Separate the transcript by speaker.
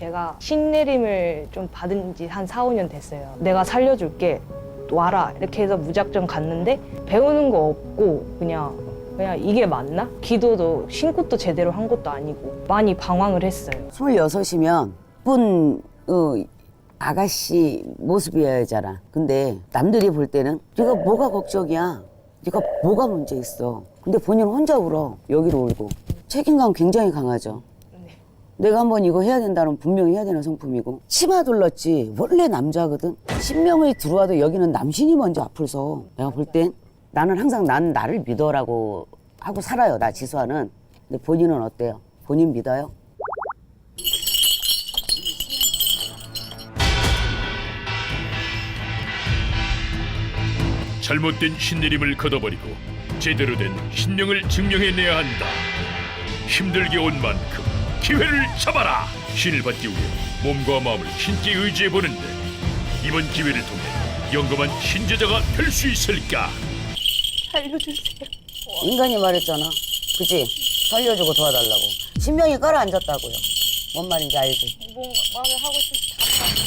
Speaker 1: 제가 신내림을 좀 받은 지 한 4, 5년 됐어요. 내가 살려줄게. 와라. 이렇게 해서 무작정 갔는데 배우는 거 없고 그냥 그냥 이게 맞나? 기도도 신고도 제대로 한 것도 아니고 많이 방황을 했어요.
Speaker 2: 26이면 쁜 어, 아가씨 모습이어야잖아. 근데 남들이 볼 때는 네가 뭐가 걱정이야? 네가 뭐가 문제 있어? 근데 본인 혼자 울어. 여기로 울고. 책임감 굉장히 강하죠. 내가 한번 이거 해야 된다면 분명히 해야 되는 성품이고 치마 둘렀지 원래 남자거든 신명이 들어와도 여기는 남신이 먼저 아플서 내가 볼 땐 나는 항상 난 나를 믿어라고 하고 살아요 나 지수아는 근데 본인은 어때요? 본인 믿어요?
Speaker 3: 잘못된 신내림을 걷어버리고 제대로 된 신령을 증명해내야 한다. 힘들게 온 만큼 기회를 잡아라. 신을 받기 위해 몸과 마음을 신께 의지해 보는데 이번 기회를 통해 영감한 신제자가 될 수 있을까?
Speaker 1: 살려주세요.
Speaker 2: 인간이 말했잖아 그치? 살려주고 도와달라고 신명이 깔아 앉았다고요 뭔 말인지 알지?
Speaker 1: 뭔가 말을 하고 싶다.